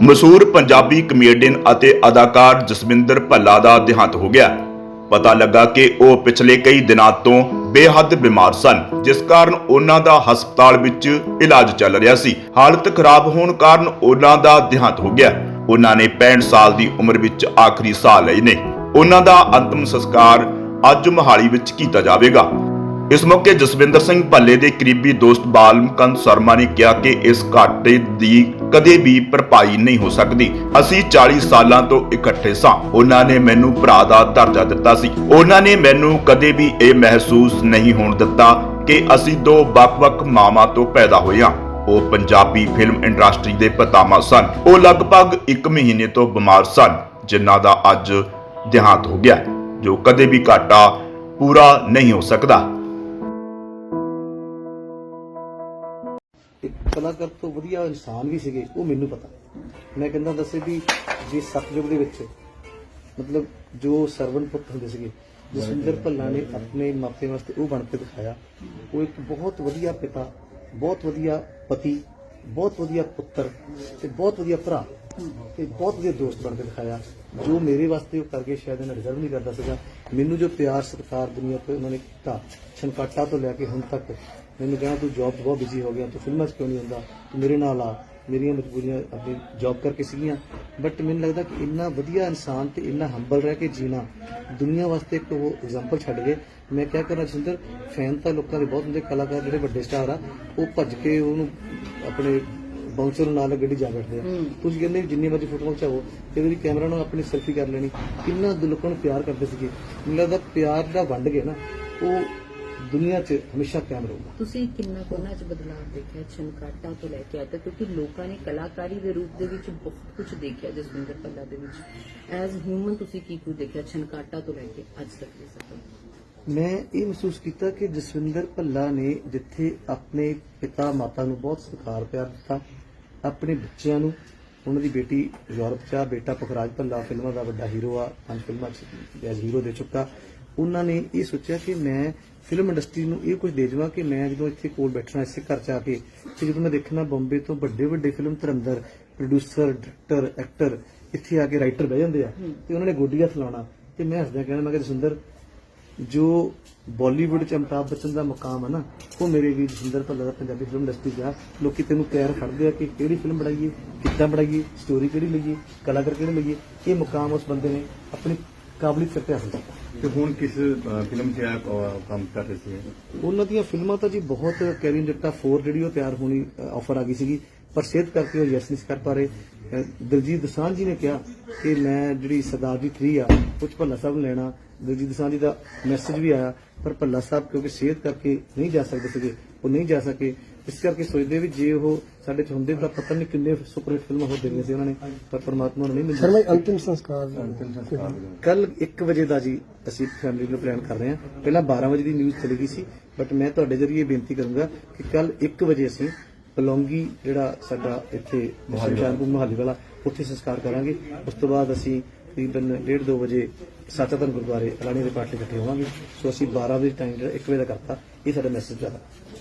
ਮਸ਼ਹੂਰ ਪੰਜਾਬੀ ਕਮੇਡੀਅਨ ਅਤੇ ਅਦਾਕਾਰ ਜਸਵਿੰਦਰ ਭੱਲਾ ਦਾ ਦੇਹਾਂਤ ਹੋ ਗਿਆ। ਪਤਾ ਲੱਗਾ ਕਿ ਉਹ ਪਿਛਲੇ ਕਈ ਦਿਨਾਂ ਤੋਂ ਬੇਹੱਦ ਬਿਮਾਰ ਸਨ, ਜਿਸ ਕਾਰਨ ਉਹਨਾਂ ਦਾ ਹਸਪਤਾਲ ਵਿੱਚ ਇਲਾਜ ਚੱਲ ਰਿਹਾ ਸੀ। ਹਾਲਤ ਖਰਾਬ ਹੋਣ ਕਾਰਨ ਉਹਨਾਂ ਦਾ ਦੇਹਾਂਤ ਹੋ ਗਿਆ। ਉਹਨਾਂ ਨੇ 65 ਸਾਲ ਦੀ ਉਮਰ ਵਿੱਚ ਆਖਰੀ ਸਾਹ ਲਏ ਨੇ। ਉਹਨਾਂ ਦਾ ਅੰਤਮ ਸੰਸਕਾਰ ਅੱਜ ਮੋਹਾਲੀ ਵਿੱਚ ਕੀਤਾ ਜਾਵੇਗਾ। ਇਸ ਮੌਕੇ ਜਸਵਿੰਦਰ ਸਿੰਘ ਭੱਲੇ ਦੇ ਕਰੀਬੀ ਦੋਸਤ ਬਾਲਮਕੰਦ ਸ਼ਰਮਾ ਨੇ ਕਿਹਾ ਕਿ ਇਸ ਘਾਟੇ ਦੀ ਕਦੇ ਵੀ ਭਰਪਾਈ ਨਹੀਂ ਹੋ ਸਕਦੀ। ਅਸੀਂ 40 ਸਾਲਾਂ ਤੋਂ ਇਕੱਠੇ ਸਾਂ। ਉਹਨਾਂ ਨੇ ਮੈਨੂੰ ਭਰਾ ਦਾ ਦਰਜਾ ਦਿੱਤਾ ਸੀ। ਉਹਨਾਂ ਨੇ ਮੈਨੂੰ ਕਦੇ ਵੀ ਇਹ ਮਹਿਸੂਸ ਨਹੀਂ ਹੋਣ ਦਿੱਤਾ ਕਿ ਅਸੀਂ ਦੋ ਵੱਖ-ਵੱਖ ਮਾਵਾਂ ਤੋਂ ਪੈਦਾ ਹੋਏ ਹਾਂ। ਉਹ ਪੰਜਾਬੀ ਫਿਲਮ ਇੰਡਸਟਰੀ ਦੇ ਪਤਾਮਾ ਸਨ। ਉਹ ਲਗਭਗ 1 ਮਹੀਨੇ ਤੋਂ ਬਿਮਾਰ ਸਨ, ਜਿਨ੍ਹਾਂ ਦਾ ਅੱਜ ਦੇਹਾਂਤ ਹੋ ਗਿਆ, ਜੋ ਕਦੇ ਵੀ ਘਾਟਾ ਪੂਰਾ ਨਹੀਂ ਹੋ ਸਕਦਾ। ਕਲਾਕਾਰ ਤੋਂ ਵਧੀਆ ਇਨਸਾਨ ਵੀ ਸੀਗੇ ਉਹ ਮੈਨੂੰ ਪਤਾ। ਮੈਂ ਕਹਿੰਦਾ ਦੱਸੇ ਵੀ ਜੇ ਸਤਜੁਗ ਦੇ ਵਿੱਚ ਮਤਲਬ ਜੋ ਸਰਵਣ ਪੁੱਤ ਹੁੰਦੇ ਸੀਗੇ ਜਸਵਿੰਦਰ ਭੱਲਾ ਨੇ ਆਪਣੇ ਮਾਪੇ ਵਾਸਤੇ ਉਹ ਬਣ ਕੇ ਦਿਖਾਇਆ। ਉਹ ਇੱਕ ਬਹੁਤ ਵਧੀਆ ਪਿਤਾ ਬਹੁਤ ਵਧੀਆ ਪਤੀ ਬਹੁਤ ਵਧੀਆ ਪੁੱਤਰ ਤੇ ਬਹੁਤ ਵਧੀਆ ਭਰਾ ਤੇ ਬਹੁਤ ਵਧੀਆ ਦੋਸਤ ਬਣ ਕੇ ਦਿਖਾਇਆ। ਜੋ ਮੇਰੇ ਵਾਸਤੇ ਉਹ ਕਰਕੇ ਸ਼ਾਇਦ ਇਹਨਾਂ ਰਿਜ਼ਰਵ ਨਹੀਂ ਕਰਦਾ ਸੀਗਾ। ਮੈਨੂੰ ਜੋ ਪਿਆਰ ਸਤਿਕਾਰ ਦੁਨੀਆ ਤੇ ਉਹਨਾਂ ਨੇ ਕੀਤਾ ਛਨਕਾਟਾ ਤੋਂ ਲੈ ਕੇ ਹੁਣ ਤੱਕ ਮੈਨੂੰ ਕਹਿੰਦਾ ਤੂੰ ਜੌਬ 'ਚ ਬਹੁਤ ਬਿਜ਼ੀ ਹੋ ਗਿਆ ਤੂੰ ਫਿਲਮਾਂ 'ਚ ਕਿਉਂ ਨਹੀਂ ਹੁੰਦਾ? ਤੂੰ ਮੇਰੇ ਨਾਲ ਆ ਮੇਰੀਆਂ ਮਜਬੂਰੀਆਂ ਆਪਣੀ ਜੌਬ ਕਰਕੇ ਸੀਗੀਆਂ। ਬਟ ਮੈਨੂੰ ਲੱਗਦਾ ਕਿ ਇੰਨਾ ਵਧੀਆ ਇਨਸਾਨ ਤੇ ਇੰਨਾ ਹੰਬਲ ਰਹਿ ਕੇ ਜੀਣਾ ਦੁਨੀਆ ਵਾਸਤੇ ਇੱਕ ਉਹ ਐਗਜ਼ਾਮਪਲ ਛੱਡ ਗਏ। ਮੈਂ ਕਿਹਾ ਕਰਾਂ ਜਿੰਦਰ ਫੈਨ ਤਾਂ ਲੋਕਾਂ ਦੇ ਬਹੁਤ ਹੁੰਦੇ ਕਲਾਕਾਰ ਜਿਹੜੇ ਵੱਡੇ ਸਟਾਰ ਆ ਉਹ ਭੱਜ ਕੇ ਉਹਨੂੰ ਆਪਣੇ ਬਾਉਂਸਰ ਨਾਲ ਗੱਡੀ ਜਾ ਬੈਠਦੇ ਆ। ਤੁਸੀਂ ਕਹਿੰਦੇ ਵੀ ਜਿੰਨੀ ਮਰਜ਼ੀ ਫੋਟੋ ਖਿਚਾਓ ਤੇ ਉਹਦੀ ਕੈਮਰਾ ਨਾਲ ਆਪਣੀ ਸੈਲਫੀ ਕਰ ਲੈਣੀ। ਕਿੰਨਾ ਦਿਲ ਲੋਕਾਂ ਨੂੰ ਪਿਆਰ ਕਰਦੇ ਸੀਗੇ। ਮੈਨੂੰ ਲੱਗਦਾ ਪਿਆਰ ਦਾ ਵੰਡ ਗਿਆ ਨਾ ਉਹ ਦੁਨੀਆ 'ਚ ਹਮੇਸ਼ਾ ਕਾਇਮ ਰਹੂਗਾ। ਤੁਸੀਂ ਕਿੰਨਾ ਕੋਨਾ ਚ ਬਦਲਾਅ ਦੇਖਿਆ ਛਨਕਾਟਾ ਤੋਂ ਲੈ ਕੇ ਅੱਜ ਤੱਕ ਕਿਉਂਕਿ ਲੋਕਾਂ ਨੇ ਕਲਾਕਾਰੀ ਦੇ ਰੂਪ ਦੇ ਵਿੱਚ ਬਹੁਤ ਕੁਝ ਦੇਖਿਆ ਜਸਵਿੰਦਰ ਭੱਲਾ ਦੇ ਵਿੱਚ। ਐਜ਼ ਹਿਊਮਨ ਤੁਸੀਂ ਕੀ ਕੁਝ ਦੇਖਿਆ ਛਨਕਾਟਾ ਤੋਂ ਲੈ ਕੇ ਅੱਜ ਤੱਕ ਦੇ ਸਫਰ? ਮੈਂ ਇਹ ਮਹਿਸੂਸ ਕੀਤਾ ਕਿ ਜਸਵਿੰਦਰ ਭੱਲਾ ਨੇ ਜਿੱਥੇ ਆਪਣੇ ਪਿਤਾ ਮਾਤਾ ਨੂੰ ਬਹੁਤ ਸਤਿਕਾਰ ਪਿਆਰ ਦਿੱਤਾ ਆਪਣੇ ਬੱਚਿਆਂ ਨੂੰ ਉਹਨਾਂ ਦੀ ਬੇਟੀ ਯੂਰਪ 'ਚ ਬੇਟਾ ਪੁਖਰਾਜ ਭੱਲਾ ਫਿਲਮਾਂ ਦਾ ਵੱਡਾ ਹੀਰੋ ਆ ਪੰਜ ਫਿਲਮਾਂ 'ਚ ਐਜ਼ ਹੀਰੋ ਦੇ ਚੁੱਕਾ। ਉਹਨਾਂ ਨੇ ਇਹ ਸੋਚਿਆ ਕਿ ਮੈਂ ਫਿਲਮ ਇੰਡਸਟਰੀ ਨੂੰ ਇਹ ਕੁਝ ਦੇ ਜਾਵਾਂ ਕਿ ਮੈਂ ਜਦੋਂ ਇੱਥੇ ਕੋਲ ਬੈਠਣਾ ਇਸੇ ਘਰ 'ਚ ਆ ਕੇ ਤੇ ਜਦੋਂ ਮੈਂ ਦੇਖਣਾ ਬੰਬੇ ਤੋਂ ਵੱਡੇ ਵੱਡੇ film Dharmendra producer director actor ਇੱਥੇ ਆ ਕੇ ਰਾਈਟਰ ਬਹਿ ਜਾਂਦੇ ਆ ਤੇ ਉਹਨਾਂ ਨੇ ਗੋਡੀਆਂ ਥਲਾਉਣਾ ਤੇ ਮੈਂ ਹੱਸਦਿਆਂ ਕਹਿਣਾ ਮੈਂ ਕਿ ਜਸਵਿੰਦਰ ਜੋ ਬਾਲੀਵੁੱਡ ਚ ਅਮਿਤਾਭ ਬੱਚਨ ਦਾ ਮੁਕਾਮ ਹੈ ਨਾ ਉਹ ਮੇਰੇ ਵੀਰ ਜਿੰਦਰ ਭੱਲਾ ਦਾ ਪੰਜਾਬੀ ਫਿਲਮ ਇੰਡਸਟਰੀ ਦਾ ਲੋਕੀ ਤੈਨੂੰ ਕਹਿਰ ਖੜਦੇ ਆ ਕਿ ਕਿਹੜੀ ਫਿਲਮ ਬਣਾਈਏ ਕਿੱਦਾਂ ਬਣਾਈਏ ਸਟੋਰੀ ਕਿਹੜੀ ਲਈਏ ਕਲਾਕਾਰ ਕਿਹੜੇ ਲਈਏ। ਇਹ ਮੁਕਾਮ ਉਸ ਬੰਦੇ ਨੇ ਆਪਣੀ ਕਾਬਲੀਅਤ ਹਾਸਲ ਕੀਤਾ ਤੇ ਹੁਣ ਕਿਸ ਅ, ਫਿਲਮ 'ਚ ਅ, ਕੰਮ ਕਰ ਰਹੇ ਸੀ? ਉਹਨਾਂ ਦੀਆਂ ਫਿਲਮਾਂ ਤਾਂ ਜੀ ਬਹੁਤ ਕੈਰੀਨ ਜੱਟਾ 4 ਜਿਹੜੀ ਉਹ ਤਿਆਰ ਹੋਣੀ ਆਫਰ ਆ ਗਈ ਸੀਗੀ ਪਰ ਸਿਹਤ ਕਰਕੇ ਉਹ ਯੈਸ ਨਹੀਂ ਸੀ ਕਰ ਪਾ ਰਹੇ। ਦਲਜੀਤ ਦਸਾਂਝ ਜੀ ਨੇ ਕਿਹਾ ਕਿ ਮੈਂ ਜਿਹੜੀ ਸਰਦਾਰ ਜੀ 3 ਆ ਕੁਝ ਭੱਲਾ ਸਾਹਿਬ ਲੈਣਾ। ਦਲਜੀਤ ਦਸਾਂਝ ਜੀ ਦਾ ਮੈਸੇਜ ਵੀ ਆਇਆ ਪਰ ਭੱਲਾ ਸਾਹਿਬ ਕਿਉਂਕਿ ਸਿਹਤ ਕਰਕੇ ਨਹੀਂ ਜਾ ਸਕਦੇ ਸੀਗੇ ਉਹ ਨਹੀਂ ਜਾ ਸਕੇ। ਇਸ ਕਰਕੇ ਸੋਚਦੇ ਵੀ ਜੇ ਉਹ ਸਾਡੇ ਚ ਹੁੰਦੇ ਤਾਂ ਪਤਾ ਨਹੀਂ ਕਿੰਨੇ ਸੁਪਰ ਹਿੱਟ ਫਿਲਮਾਂ ਹੋ ਦੇਣੀਆਂ ਸੀ ਉਹਨਾਂ ਨੇ ਪਰ ਪਰਮਾਤਮਾ ਨੂੰ ਨਹੀਂ ਮਿਲੀ ਸ਼ਰਮਾ ਜੀ, ਅੰਤਿਮ ਸੰਸਕਾਰ ਅੰਤਿਮ ਸੰਸਕਾਰ। ਕੱਲ 1 ਵਜੇ ਦਾ ਜੀ ਅਸੀਂ ਫੈਮਿਲੀ ਨੂੰ ਪਲਾਨ ਕਰ ਰਹੇ ਹਾਂ। ਪਹਿਲਾਂ 12 ਵਜੇ ਦੀ ਨਿਊਜ਼ ਚਲੀ ਗਈ ਸੀ ਬਟ ਮੈਂ ਤੁਹਾਡੇ ਜਰੀਏ ਬੇਨਤੀ ਕਰੂੰਗਾ ਕਿ ਕੱਲ 1 ਵਜੇ ਅਸੀਂ ਪਲੌਂਗੀ ਜਿਹੜਾ ਸਾਡਾ ਇੱਥੇ ਸ਼ਮਸ਼ਾਨਪੁਰ ਮੁਹੱਲੀ ਵਾਲਾ ਉੱਥੇ ਸੰਸਕਾਰ ਕਰਾਂਗੇ। ਉਸ ਤੋਂ ਬਾਅਦ ਅਸੀਂ ਤਕਰੀਬਨ 1:30 2 ਵਜੇ ਸਾਚਾਤਨ ਗੁਰਦੁਆਰੇ ਅਲਾਣੀ ਦੇ ਪਾਠ ਲਈ ਇਕੱਠੇ ਹੋਵਾਂਗੇ। ਸੋ ਅਸੀਂ 12 ਵਜੇ ਟਾਈਮ ਜਿਹੜਾ 1 ਵਜੇ ਦਾ ਕਰਤਾ ਇਹ ਸਾਡਾ ਮੈਸੇਜ ਜ਼ਿਆਦਾ